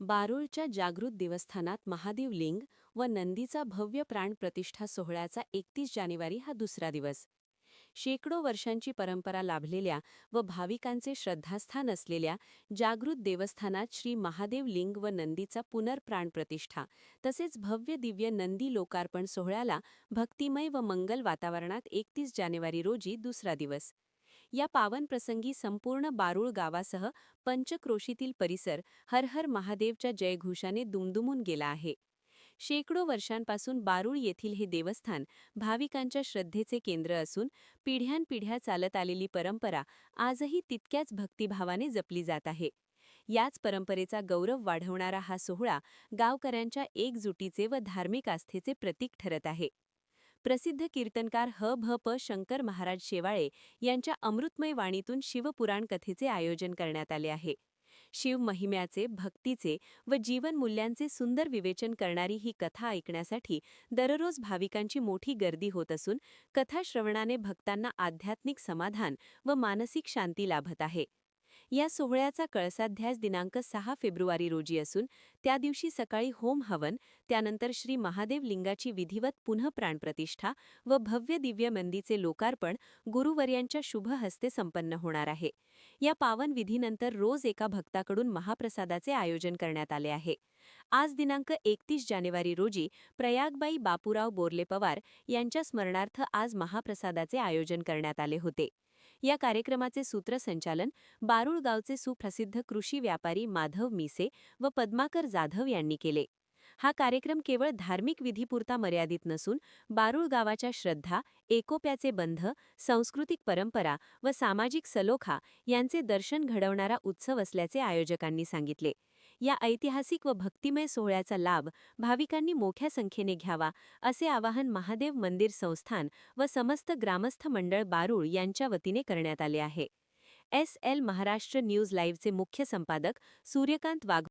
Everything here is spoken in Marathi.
बारूळच्या जागृत देवस्थानात महादेव लिंग व नंदीचा भव्य प्राणप्रतिष्ठा सोहळ्याचा एकतीस जानेवारी हा दुसरा दिवस. शेकडो वर्षांची परंपरा लाभलेल्या व भाविकांचे श्रद्धास्थान असलेल्या जागृत देवस्थानात श्री महादेव लिंग व नंदीचा पुनर्प्राणप्रतिष्ठा तसेच भव्य दिव्य नंदी लोकार्पण सोहळ्याला भक्तिमय व मंगल वातावरणात एकतीस जानेवारी रोजी दुसरा दिवस. या पावन प्रसंगी संपूर्ण बारूळ गावासह पंचक्रोशीतील परिसर हर हर महादेवच्या जयघोषाने दुमदुमून गेला आहे. शेकडो वर्षांपासून बारूळ येथील हे देवस्थान भाविकांच्या श्रद्धेचे केंद्र असून पिढ्यानपिढ्या चालत आलेली परंपरा आजही तितक्याच भक्तिभावाने जपली जात आहे. याच परंपरेचा गौरव वाढवणारा हा सोहळा गावकऱ्यांच्या एकजुटीचे व धार्मिक आस्थेचे प्रतीक ठरत आहे. प्रसिद्ध कीर्तनकार ह भ प शंकर महाराज शेवाळे यांच्या अमृतमय वाणीतून शिवपुराण कथेचे आयोजन करण्यात आले आहे. शिव महिम्याचे भक्तीचे व जीवनमूल्यांचे सुंदर विवेचन करणारी ही कथा ऐकण्यासाठी दररोज भाविकांची मोठी गर्दी होत असून कथा श्रवणाने भक्तांना आध्यात्मिक समाधान व मानसिक शांती लाभत आहे. या सोहळ्याचा कळसाध्यास दिनांक सहा फेब्रुवारी रोजी असून त्या दिवशी सकाळी होम हवन त्यानंतर श्री महादेव लिंगाची विधिवत पुनः प्राणप्रतिष्ठा व भव्य दिव्य मंदीचे लोकार्पण गुरुवर्यांच्या शुभ हस्ते संपन्न होणार आहे. या पावन विधीनंतर रोज एका भक्ताकडून महाप्रसादाचे आयोजन करण्यात आले आहे. आज दिनांक एकतीस जानेवारी रोजी प्रयागबाई बापूराव बोर्ले पवार यांच्या स्मरणार्थ आज महाप्रसादाचे आयोजन करण्यात आले होते. या कार्यक्रमाचे सूत्रसंचालन बारुळगावचे सुप्रसिद्ध कृषी व्यापारी माधव मिसे व पद्माकर जाधव यांनी केले. हा कार्यक्रम केवळ धार्मिक विधीपुरता मर्यादित नसून बारूळ गावाच्या श्रद्धा एकोप्याचे बंध सांस्कृतिक परंपरा व सामाजिक सलोखा यांचे दर्शन घडवणारा उत्सव असल्याचे आयोजकांनी सांगितले. या ऐतिहासिक व भक्तिमय सोहळ्याचा लाभ भाविकांनी मोठ्या संख्येने घ्यावा असे आवाहन महादेव मंदिर संस्थान व समस्त ग्रामस्थ मंडळ बारूळ यांच्या वतीने करण्यात आले आहे. एस एल महाराष्ट्र न्यूज लाईव्हचे मुख्य संपादक सूर्यकांत वाघ